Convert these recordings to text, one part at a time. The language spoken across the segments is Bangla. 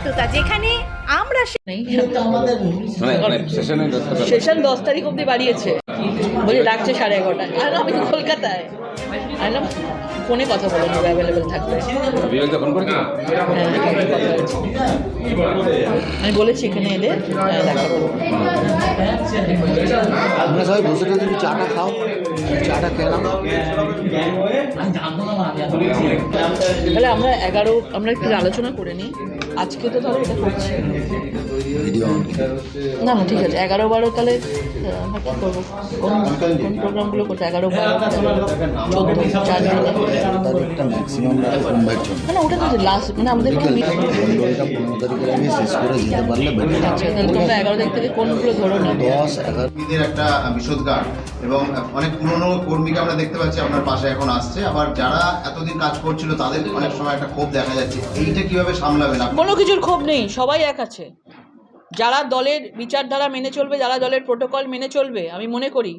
সততা যেখানে আমরা সে- নেই। মানে মানে সেশনে সেশন দশ তারিখ অবধি বাড়িয়েছে। বলে ডাকছে সাড়ে এগারোটায়। আর আমি তো কলকাতায় আইলাম ফোনে কথা বলে নেবে অ্যাভেলেবেল থাকবে। হ্যাঁ। আমি বলেছি এখানে এলে হ্যাঁ, দেখা করব। আমরা সবাই বসে একটু চাটা খাও চাটা খেলাম। তাহলে আমরা এগারো আমরা একটু আলোচনা করে নিই। আজকে তো ধরো এটা করছি না। না ঠিক আছে এগারো বারো তাহলে আমরা কী করব? কোন কোন প্রোগ্রামগুলো করতে এগারো বারো চোদ্দ। তারিখটা ম্যাক্সিমাম ইনভাইট জন্য না না, ওটা তো লাস্ট মানে আমাদের কোনো পনেরো তারিখে আমি শেষ করে যেতে পারলে বেটার আচ্ছা তাহলে তোমরা এগারো তারিখ থেকে কোনগুলো ধরো না। দশ এগারো। একটা বিষোদগার এবং অনেক পুরনো কর্মীকে আমরা দেখতে পাচ্ছি আপনার পাশে এখন আসছে। আবার যারা এতদিন কাজ করছিল তাদের অনেক সময় একটা ক্ষোভ দেখা যাচ্ছে। এইটা কীভাবে সামলাবেন আপনি? কোনো কিছুর ক্ষোভ নেই সবাই এক আছে। যারা দলের বিচারধারা মেনে চলবে যারা দলের প্রোটোকল মেনে চলবে আমি মনে করি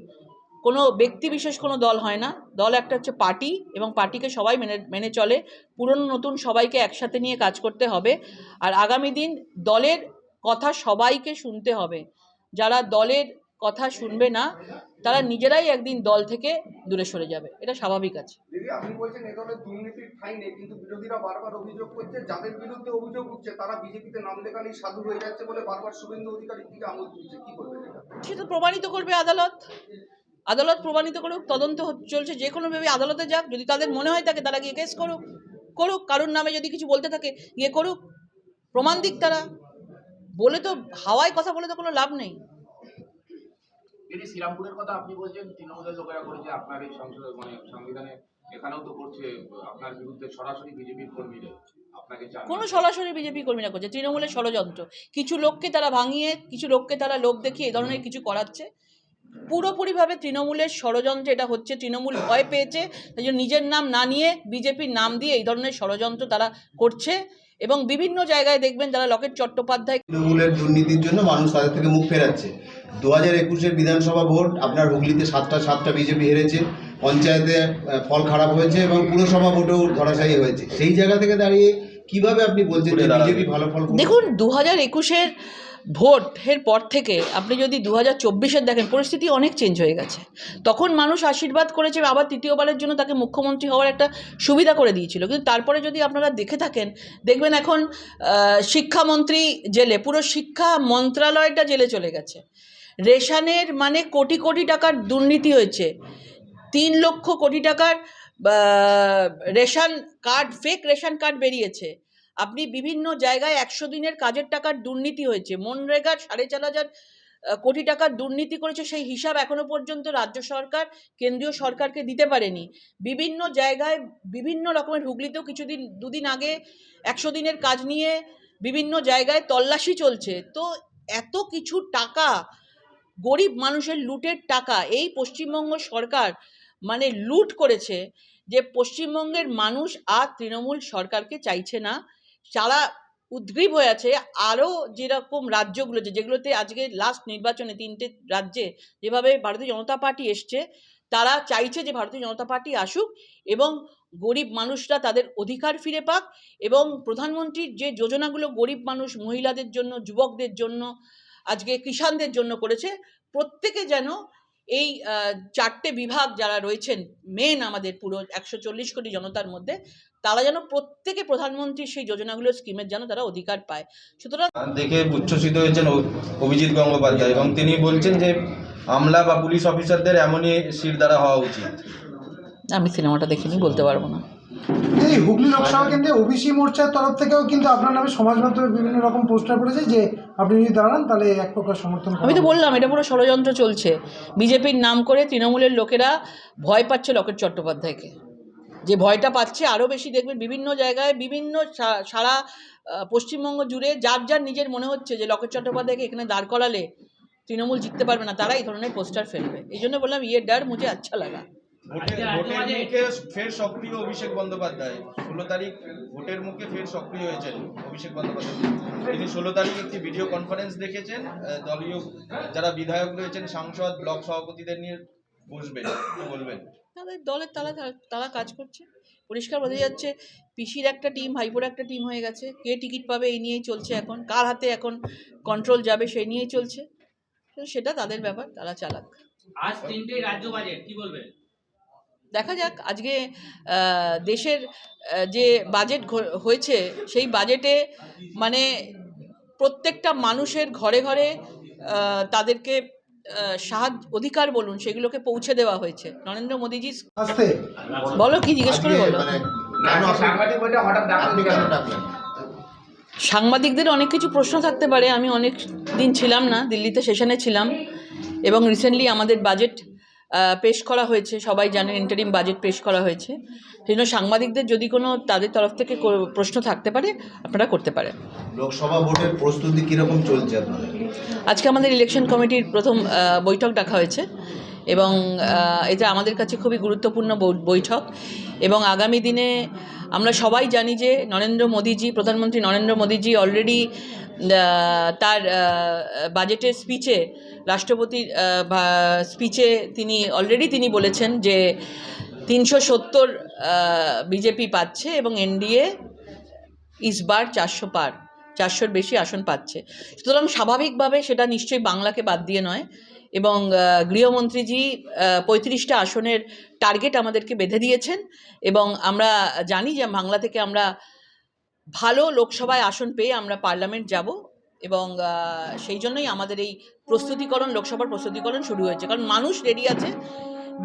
কোনো ব্যক্তি বিশেষ কোনো দল হয় না। দল একটা হচ্ছে পার্টি এবং পার্টিকে সবাই মেনে মেনে চলে। পুরনো নতুন সবাইকে একসাথে নিয়ে কাজ করতে হবে। আর আগামী দিন দলের কথা সবাইকে শুনতে হবে। যারা দলের কথা শুনবে না তারা নিজেরাই একদিন দল থেকে দূরে সরে যাবে। এটা স্বাভাবিক আছে। দিদি আপনি বলছেন এ ধরনের দুর্নীতির ঠাঁই নেই কিন্তু বিরোধীরা বারবার অভিযোগ করছে যাদের বিরুদ্ধে অভিযোগ উঠছে তারা বিজেপিতে নাম লেখালেই সাধু হয়ে যাচ্ছে বলে বারবার শুভেন্দু অধিকারীর দিকে আমল তুলছে। কি করবেন সেটা প্রমাণিত করবে আদালত। আদালত প্রমাণিত করুক তদন্ত চলছে যে কোনোভাবে আদালতে যাক যদি তাদের মনে হয় থাকে তারা গিয়ে কেস করুক করুক কারোর নামে যদি কিছু বলতে থাকে গিয়ে করুক। প্রমাণ দিক তারা। বলে তো হাওয়ায় কথা বলে তো কোনো লাভ নেই। তিনি শ্রীরামপুরের কথা আপনি বলছেন তৃণমূলের লোকেরা করেছে আপনার এই সংসদ মানে সংবিধানে এখানেও তো করছে আপনার বিরুদ্ধে সরাসরি বিজেপির কর্মীরা। কোনো সরাসরি বিজেপি কর্মীরা করছে তৃণমূলের ষড়যন্ত্র। কিছু লোককে তারা ভাঙিয়ে কিছু লোককে তারা লোক দেখিয়ে এই ধরনের কিছু করাচ্ছে। পুরোপুরিভাবে তৃণমূলের ষড়যন্ত্র এটা হচ্ছে তৃণমূল ভয় পেয়েছে তাই জন্য নিজের নাম না নিয়ে বিজেপির নাম দিয়ে এই ধরনের ষড়যন্ত্র তারা করছে এবং বিভিন্ন জায়গায় দেখবেন যারা লকেট চট্টোপাধ্যায় তৃণমূলের দুর্নীতির জন্য মানুষ তাদের থেকে মুখ ফেরাচ্ছে। দু হাজার একুশের বিধানসভা ভোট আপনার হুগলিতে সাতটা সাতটা বিজেপি হেরেছে পঞ্চায়েতে ফল খারাপ হয়েছে এবং পুরসভা ভোটেও ধরাশায়ী হয়েছে। সেই জায়গা থেকে দাঁড়িয়ে কীভাবে আপনি বলছেন বিজেপি ভালো ফল দেখুন দু হাজার একুশের ভোটের পর থেকে আপনি যদি দু হাজার চব্বিশের দেখেন, পরিস্থিতি অনেক চেঞ্জ হয়ে গেছে। তখন মানুষ আশীর্বাদ করেছে আবার তৃতীয়বারের জন্য তাকে মুখ্যমন্ত্রী হওয়ার একটা সুবিধা করে দিয়েছিল। কিন্তু তারপরে যদি আপনারা দেখে থাকেন, দেখবেন এখন শিক্ষামন্ত্রী জেলে, পুরো শিক্ষা মন্ত্রণালয়টা জেলে চলে গেছে। রেশনের মানে কোটি কোটি টাকার দুর্নীতি হয়েছে। তিন লক্ষ কোটি টাকার ration card fake ration card বেরিয়েছে। আপনি বিভিন্ন জায়গায় একশো দিনের কাজের টাকার দুর্নীতি হয়েছে। মনরেগার সাড়ে চার হাজার কোটি টাকার দুর্নীতি করেছে সেই হিসাব এখনও পর্যন্ত রাজ্য সরকার, কেন্দ্রীয় সরকারকে দিতে পারেনি। বিভিন্ন জায়গায় বিভিন্ন রকমের হুগলিতেও কিছুদিন, দুদিন আগে একশো দিনের কাজ নিয়ে বিভিন্ন জায়গায় তল্লাশি চলছে। তো এত কিছু টাকা, গরিব মানুষের লুটের টাকা এই পশ্চিমবঙ্গ সরকার মানে লুট করেছে যে পশ্চিমবঙ্গের মানুষ আর তৃণমূল সরকারকে চাইছে না। যারা উদ্গ্রীব হয়ে আছে আরও যেরকম রাজ্যগুলো যেগুলোতে আজকে লাস্ট নির্বাচনে তিনটে রাজ্যে যেভাবে ভারতীয় জনতা পার্টি এসছে, তারা চাইছে যে ভারতীয় জনতা পার্টি আসুক এবং গরিব মানুষরা তাদের অধিকার ফিরে পাক এবং প্রধানমন্ত্রীর যে যোজনাগুলো গরিব মানুষ, মহিলাদের জন্য, যুবকদের জন্য, আজকে কিষানদের জন্য করেছে, প্রত্যেকে যেন এই চারটে বিভাগ যারা রয়েছেন মেন আমাদের পুরো একশো চল্লিশ কোটি জনতার মধ্যে তারা যেন প্রত্যেকে প্রধানমন্ত্রীর সেই যোজনাগুলো স্কিমের যেন তারা অধিকার পায়। সুতরাং দেখে উচ্ছ্বসিত হয়েছেন অভিজিৎ গঙ্গোপাধ্যায় এবং তিনি বলছেন যে আমলা বা পুলিশ অফিসারদের এমনই শির দ্বারা হওয়া উচিত। আমি সিনেমাটা দেখিনি বলতে পারব না। এই হুগলি লোকসভা কেন্দ্রে ওবিসি মোর্চার তরফ থেকেও কিন্তু আপনার নামে সমাজ মাধ্যমে বিভিন্ন রকম পোস্টার পড়েছে যে আপনি যদি দাঁড়ান তাহলে এক প্রকার সমর্থন আমি তো বললাম এটা পুরো ষড়যন্ত্র চলছে। বিজেপির নাম করে তৃণমূলের লোকেরা ভয় পাচ্ছে লকেট চট্টোপাধ্যায়কে। যে ভয়টা পাচ্ছে আরও বেশি দেখবেন বিভিন্ন জায়গায় বিভিন্ন সারা পশ্চিমবঙ্গ জুড়ে যার যার নিজের মনে হচ্ছে যে লকেট চট্টোপাধ্যায়কে এখানে দাঁড় করালে তৃণমূল জিততে পারবে না তারা এই ধরনের পোস্টার ফেলবে। এই জন্য বললাম ইয়ে ডার মুঝে আচ্ছা লাগা। ভোটের মুখে ফের সক্রিয় অভিষেক বন্দ্যোপাধ্যায়। ষোলো তারিখ ভোটের মুখে ফের সক্রিয় হয়েছেন অভিষেক বন্দ্যোপাধ্যায়। তিনি ষোলো তারিখ একটি ভিডিও কনফারেন্স দেখেছেন দলীয় যারা বিধায়ক রয়েছেন সাংসদ ব্লক সভাপতিদের নিয়ে বসবেন বলবেন। তাদের দলের তারা তারা কাজ করছে। পরিষ্কার বোঝা যাচ্ছে পিসির একটা টিম ভাইপোর একটা টিম হয়ে গেছে। কে টিকিট পাবে এই নিয়েই চলছে এখন কার হাতে এখন কন্ট্রোল যাবে সেই নিয়েই চলছে। তো সেটা তাদের ব্যাপার তারা চালাক। আজ তিনটেই রাজ্য বাজেট কি বলবেন? দেখা যাক আজকে দেশের যে বাজেট হয়েছে সেই বাজেটে মানে প্রত্যেকটা মানুষের ঘরে ঘরে তাদেরকে সাহায্য অধিকার বলুন সেগুলোকে পৌঁছে দেওয়া হয়েছে। নরেন্দ্র মোদীজি বলো কি জিজ্ঞেস করে বলো। মানে সাংবাদিকদের অনেক কিছু প্রশ্ন থাকতে পারে। আমি অনেক দিন ছিলাম না দিল্লিতে সেশনে ছিলাম। এবং রিসেন্টলি আমাদের বাজেট পেশ করা হয়েছে। সবাই জানেন ইন্টারিম বাজেট পেশ করা হয়েছে। সেই জন্য সাংবাদিকদের যদি কোনো তাদের তরফ থেকে প্রশ্ন থাকতে পারে আপনারা করতে পারেন। লোকসভা ভোটের প্রস্তুতি কীরকম চলছে আপনাদের? আজকে আমাদের ইলেকশন কমিটির প্রথম বৈঠক ডাকা হয়েছে এবং এটা আমাদের কাছে খুবই গুরুত্বপূর্ণ বৈঠক এবং আগামী দিনে আমরা সবাই জানি যে নরেন্দ্র মোদীজি, প্রধানমন্ত্রী নরেন্দ্র মোদীজি অলরেডি তার বাজেটের স্পিচে রাষ্ট্রপতির স্পিচে তিনি অলরেডি তিনি বলেছেন যে তিনশো সত্তর বিজেপি পাচ্ছে এবং এনডিএ ইসবার চারশো পার, চারশোর বেশি আসন পাচ্ছে। সুতরাং স্বাভাবিকভাবে সেটা নিশ্চয়ই বাংলাকে বাদ দিয়ে নয়। এবং গৃহমন্ত্রীজি পঁয়ত্রিশটা আসনের টার্গেট আমাদেরকে বেঁধে দিয়েছেন এবং আমরা জানি যে বাংলা থেকে আমরা ভালো লোকসভায় আসন পেয়ে আমরা পার্লামেন্ট যাব এবং সেই জন্যই আমাদের এই প্রস্তুতিকরণ, লোকসভার প্রস্তুতিকরণ শুরু হয়েছে। কারণ মানুষ রেডি আছে।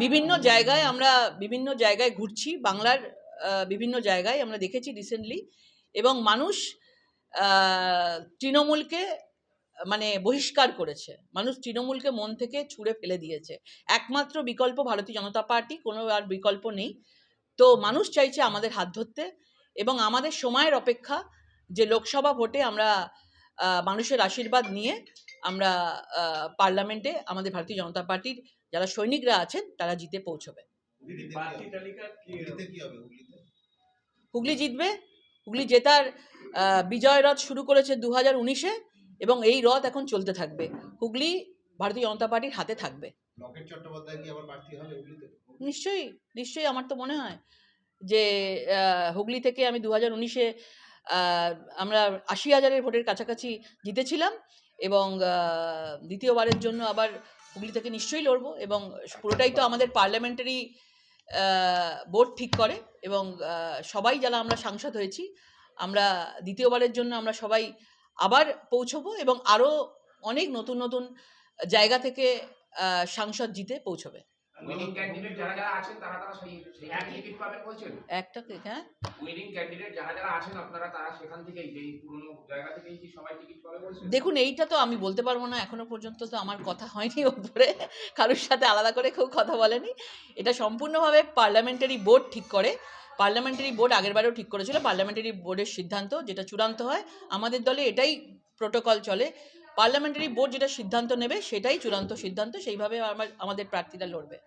বিভিন্ন জায়গায় আমরা বিভিন্ন জায়গায় ঘুরছি। বাংলার বিভিন্ন জায়গায় আমরা দেখেছি রিসেন্টলি এবং মানুষ তৃণমূলকে মানে বহিষ্কার করেছে। মানুষ তৃণমূলকে মন থেকে ছুঁড়ে ফেলে দিয়েছে। একমাত্র বিকল্প ভারতীয় জনতা পার্টি কোনো আর বিকল্প নেই। তো মানুষ চাইছে আমাদের হাত ধরতে এবং আমাদের সময়ের অপেক্ষা যে লোকসভা ভোটে আমরা মানুষের আশীর্বাদ নিয়ে আমরা পার্লামেন্টে আমাদের ভারতীয় জনতা পার্টির যারা সৈনিকরা আছেন তারা জিতে পৌঁছবে। হুগলি জিতবে। হুগলি জেতার বিজয় রথ শুরু করেছে দু হাজার উনিশে। এবং এই রথ এখন চলতে থাকবে। হুগলি ভারতীয় জনতা পার্টির হাতে থাকবে। নিশ্চয়ই নিশ্চয়ই আমার তো মনে হয় যে হুগলি থেকে আমি দু হাজার উনিশে আমরা আশি হাজারের ভোটের কাছাকাছি জিতেছিলাম এবং দ্বিতীয়বারের জন্য আবার হুগলি থেকে নিশ্চয়ই লড়বো এবং পুরোটাই তো আমাদের পার্লামেন্টারি বোর্ড ঠিক করে এবং সবাই যারা আমরা সাংসদ হয়েছি আমরা দ্বিতীয়বারের জন্য আমরা সবাই আবার পৌঁছবো এবং আরও অনেক নতুন নতুন জায়গা থেকে সাংসদ জিতে পৌঁছবে। একটা হ্যাঁ। দেখুন এইটা তো আমি বলতে পারব না এখনও পর্যন্ত তো আমার কথা হয়নি ওপরে কারোর সাথে আলাদা করে কেউ কথা বলেনি। এটা সম্পূর্ণভাবে পার্লামেন্টারি বোর্ড ঠিক করে। পার্লামেন্টারি বোর্ড আগেরবারেও ঠিক করেছিল পার্লামেন্টারি বোর্ডের সিদ্ধান্ত যেটা চূড়ান্ত হয় আমাদের দলে এটাই প্রোটোকল চলে। পার্লামেন্টারি বোর্ড যেটা সিদ্ধান্ত নেবে সেটাই চূড়ান্ত সিদ্ধান্ত সেইভাবে আমার আমাদের প্রার্থীরা লড়বে।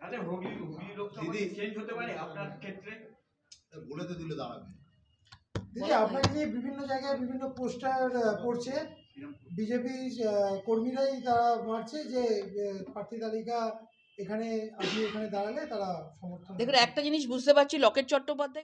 দিদি। চেঞ্জ হতে পারে আপনার ক্ষেত্রে? বলে তো দিলে দাঁড়াবে। দিদি আপনাকে নিয়ে বিভিন্ন জায়গায় বিভিন্ন পোস্টার পড়ছে। বিজেপি কর্মীরাই তারা মারছে যে প্রার্থী তালিকা এখানে আপনি এখানে দাঁড়ালে তারা সমর্থন দেখুন একটা জিনিস বুঝতে পারছি লকেট চট্টোপাধ্যায়